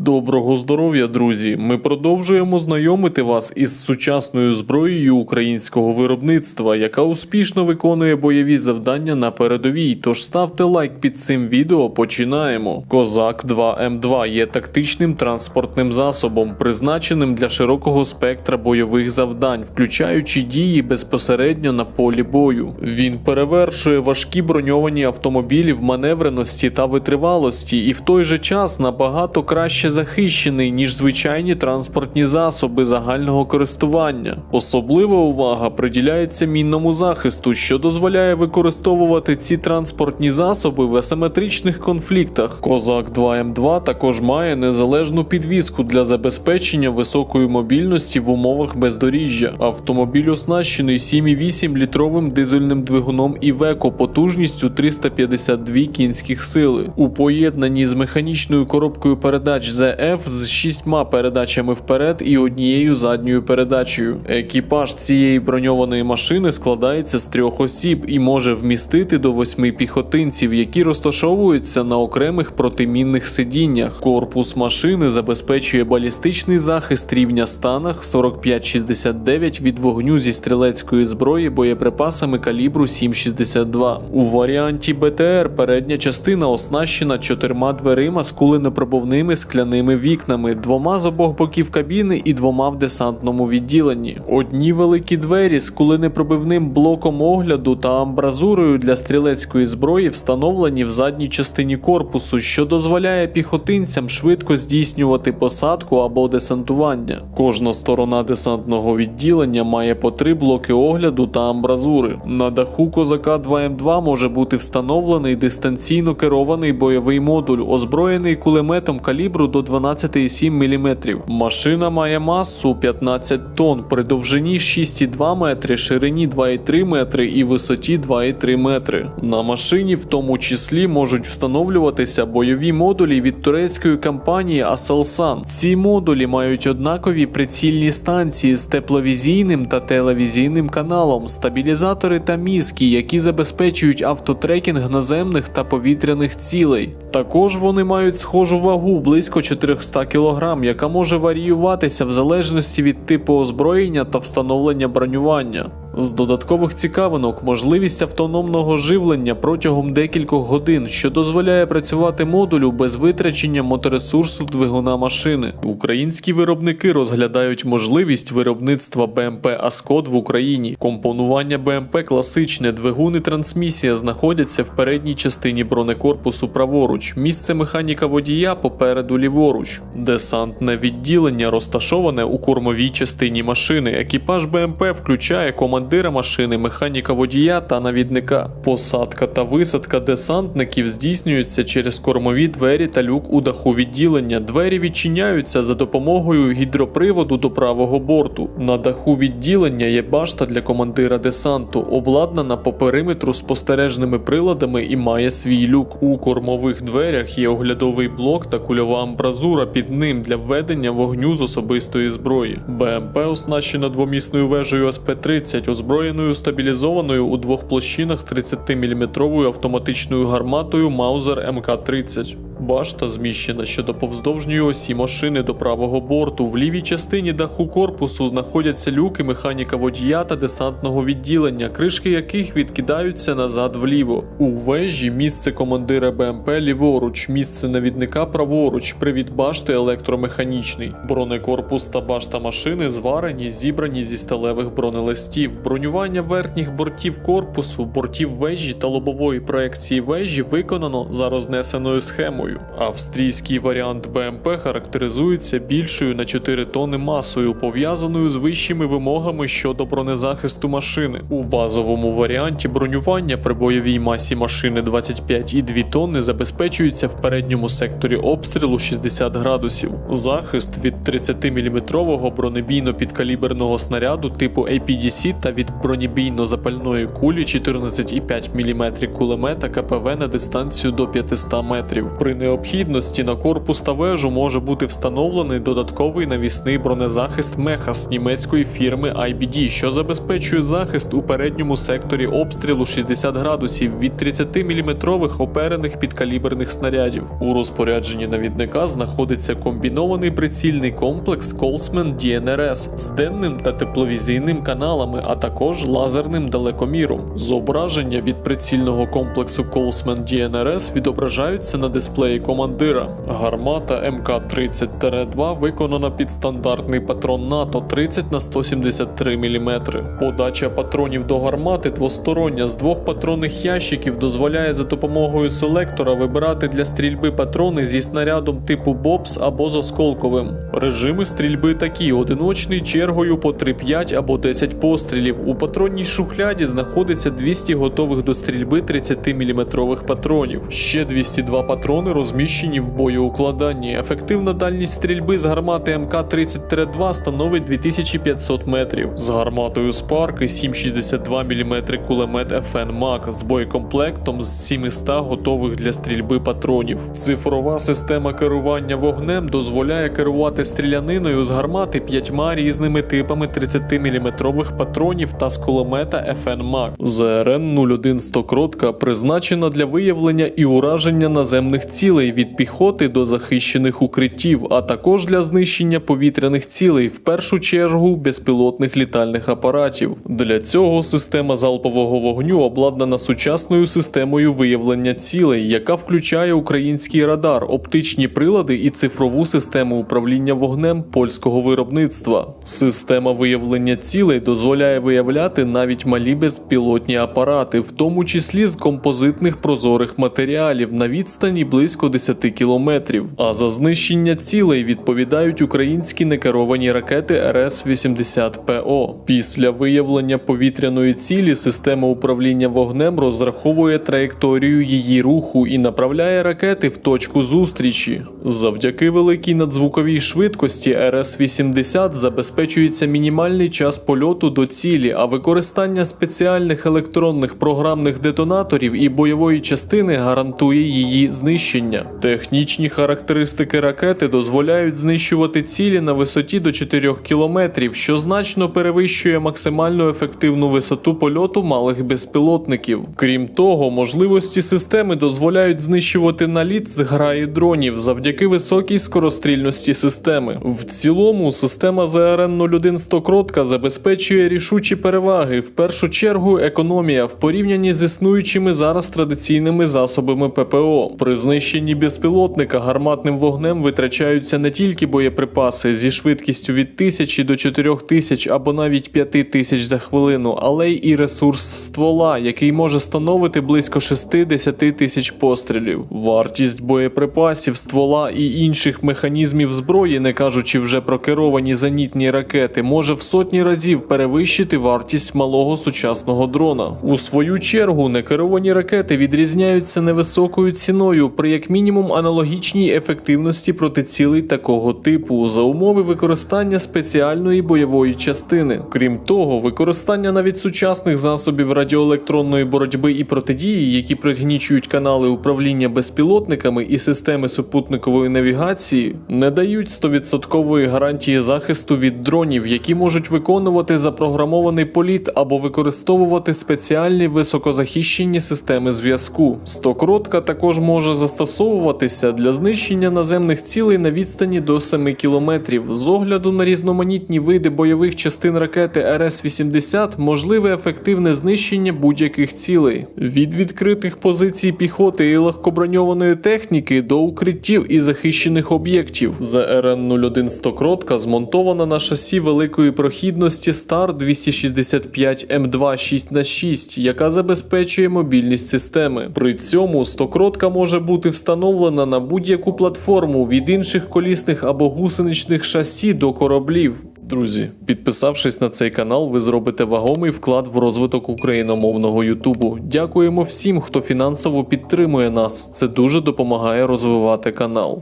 Доброго здоров'я, друзі! Ми продовжуємо знайомити вас із сучасною зброєю українського виробництва, яка успішно виконує бойові завдання на передовій. Тож ставте лайк під цим відео. Починаємо. Козак 2 М2 є тактичним транспортним засобом, призначеним для широкого спектра бойових завдань, включаючи дії безпосередньо на полі бою. Він перевершує важкі броньовані автомобілі в маневреності та витривалості, і в той же час набагато краще захищений, ніж звичайні транспортні засоби загального користування. Особлива увага приділяється мінному захисту, що дозволяє використовувати ці транспортні засоби в асиметричних конфліктах. Козак 2 М2 також має незалежну підвіску для забезпечення високої мобільності в умовах бездоріжжя. Автомобіль оснащений 7,8 літровим дизельним двигуном Iveco потужністю 352 кінських сили. У поєднанні з механічною коробкою передач ZF з шістьма передачами вперед і однією задньою передачею. Екіпаж цієї броньованої машини складається з трьох осіб і може вмістити до восьми піхотинців, які розташовуються на окремих протимінних сидіннях. Корпус машини забезпечує балістичний захист рівня станах 45-69 від вогню зі стрілецької зброї боєприпасами калібру 7,62. У варіанті БТР передня частина оснащена чотирма дверима з куленепробовними скляними вікнами, двома з обох боків кабіни і двома в десантному відділенні. Одні великі двері з куленепробивним блоком огляду та амбразурою для стрілецької зброї встановлені в задній частині корпусу, що дозволяє піхотинцям швидко здійснювати посадку або десантування. Кожна сторона десантного відділення має по три блоки огляду та амбразури. На даху козака 2М2 може бути встановлений дистанційно керований бойовий модуль, озброєний кулеметом калібру до 12,7 мм. Машина має масу 15 тонн при довжині 6,2 метри, ширині 2,3 метри і висоті 2,3 метри. На машині в тому числі можуть встановлюватися бойові модулі від турецької компанії Aselsan. Ці модулі мають однакові прицільні станції з тепловізійним та телевізійним каналом, стабілізатори та мізки, які забезпечують автотрекінг наземних та повітряних цілей. Також вони мають схожу вагу близько 400 кг, яка може варіюватися в залежності від типу озброєння та встановлення бронювання. З додаткових цікавинок можливість автономного живлення протягом декількох годин, що дозволяє працювати модулю без витрачення моторесурсу двигуна машини. Українські виробники розглядають можливість виробництва БМП Аскод в Україні. Компонування БМП класичне, двигун і трансмісія знаходяться в передній частині бронекорпусу праворуч, місце механіка водія попереду ліворуч. Десантне відділення розташоване у кормовій частині машини. Екіпаж БМП включає командира машини, механіка водія та навідника. Посадка та висадка десантників здійснюються через кормові двері та люк у даху відділення. Двері відчиняються за допомогою гідроприводу до правого борту. На даху відділення є башта для командира десанту, обладнана по периметру спостережними приладами і має свій люк. У кормових дверях є оглядовий блок та кульова амбразура під ним для введення вогню з особистої зброї. БМП оснащена двомісною вежею СП-30, озброєною стабілізованою у двох площинах 30-мм автоматичною гарматою Маузер МК-30. Башта зміщена щодо повздовжньої осі машини до правого борту. В лівій частині даху корпусу знаходяться люки механіка водія та десантного відділення, кришки яких відкидаються назад вліво. У вежі місце командира БМП ліворуч, місце навідника праворуч, привід башти електромеханічний. Бронекорпус та башта машини зварені, зібрані зі сталевих бронелистів. Бронювання верхніх бортів корпусу, бортів вежі та лобової проекції вежі виконано за рознесеною схемою. Австрійський варіант БМП характеризується більшою на 4 тонни масою, пов'язаною з вищими вимогами щодо бронезахисту машини. У базовому варіанті бронювання при бойовій масі машини 25,2 тонни забезпечується в передньому секторі обстрілу 60 градусів. Захист від 30-мм бронебійно-підкаліберного снаряду типу APDC та від бронебійно-запальної кулі 14,5 мм кулемета КПВ на дистанцію до 500 метрів. При необхідності на корпус та вежу може бути встановлений додатковий навісний бронезахист Мехас німецької фірми IBD, що забезпечує захист у передньому секторі обстрілу 60 градусів від 30-мм оперених підкаліберних снарядів. У розпорядженні навідника знаходиться комбінований прицільний комплекс Colsman DNRS з денним та тепловізійним каналами, а також лазерним далекоміром. Зображення від прицільного комплексу Colsman DNRS відображаються на дисплеї командира. Гармата МК-30-2 виконана під стандартний патрон НАТО 30 на 173 мм. Подача патронів до гармати двостороння з двох патронних ящиків дозволяє за допомогою селектора вибирати для стрільби патрони зі снарядом типу Бобс або з осколковим. Режими стрільби такі: одиночний чергою по 3-5 або 10 пострілів. У патронній шухляді знаходиться 200 готових до стрільби 30-мм патронів. Ще 202 патрони розміщені в боєукладанні. Ефективна дальність стрільби з гармати МК-30-2 становить 2500 метрів. З гарматою Spark і 7,62 мм кулемет FN MAC з боєкомплектом з 700 готових для стрільби патронів. Цифрова система керування вогнем дозволяє керувати стріляниною з гармати п'ятьма різними типами 30-мм патронів та з кулемета FN MAC. ЗРН 01 стокротка призначена для виявлення і ураження наземних цілей від піхоти до захищених укриттів, а також для знищення повітряних цілей, в першу чергу безпілотних літальних апаратів. Для цього система залпового вогню обладнана сучасною системою виявлення цілей, яка включає український радар, оптичні прилади і цифрову систему управління вогнем польського виробництва. Система виявлення цілей дозволяє виявляти навіть малі безпілотні апарати, в тому числі з композитних прозорих матеріалів на відстані близько 10 кілометрів. А за знищення цілей відповідають українські некеровані ракети РС-80ПО. Після виявлення повітряної цілі система управління вогнем розраховує траєкторію її руху і направляє ракети в точку зустрічі. Завдяки великій надзвуковій швидкості РС-80 забезпечується мінімальний час польоту до цілі, а використання спеціальних електронних програмних детонаторів і бойової частини гарантує її знищення. Технічні характеристики ракети дозволяють знищувати цілі на висоті до 4 кілометрів, що значно перевищує максимальну ефективну висоту польоту малих безпілотників. Крім того, можливості системи дозволяють знищувати наліт з граї дронів завдяки високій скорострільності системи. В цілому, система ЗРН 01 стокротка забезпечує рішучі переваги, в першу чергу економія в порівнянні з існуючими зараз традиційними засобами ППО. При знищенні безпілотника гарматним вогнем витрачаються не тільки боєприпаси зі швидкістю від 1000 до 4000 або навіть 5000 за хвилину, але й і ресурс ствола, який може становити близько 6-10 тисяч пострілів. Вартість боєприпасів, ствола і інших механізмів зброї, не кажучи вже про керовані зенітні ракети, може в сотні разів перевищити вартість малого сучасного дрона. У свою чергу некеровані ракети відрізняються невисокою ціною при як мінімум аналогічній ефективності проти цілей такого типу за умови використання спеціальної бойової частини. Крім того, використання навіть сучасних засобів радіоелектронної боротьби і протидії, які пригнічують канали управління безпілотниками і системи супутникової навігації, не дають 100% гарантії захисту від дронів, які можуть виконувати запрограмований політ або використовувати спеціальні високозахищені системи зв'язку. Стокротка також може застосовуватися для знищення наземних цілей на відстані до 7 кілометрів. З огляду на різноманітні види бойових частин ракети РС-80 можливе ефективне знищення будь-яких цілей від відкритих позицій піхоти і легкоброньованої техніки до укриттів і захищених об'єктів. ЗРН 01 стокротка змонтована на шасі великої прохідності Star 265 М2 6х6, яка забезпечує мобільність системи. При цьому стокротка може бути встановлена на будь-яку платформу від інших колісних або гусеничних шасі до кораблів. Друзі, підписавшись на цей канал, ви зробите вагомий вклад в розвиток україномовного Ютубу. Дякуємо всім, хто фінансово підтримує нас. Це дуже допомагає розвивати канал.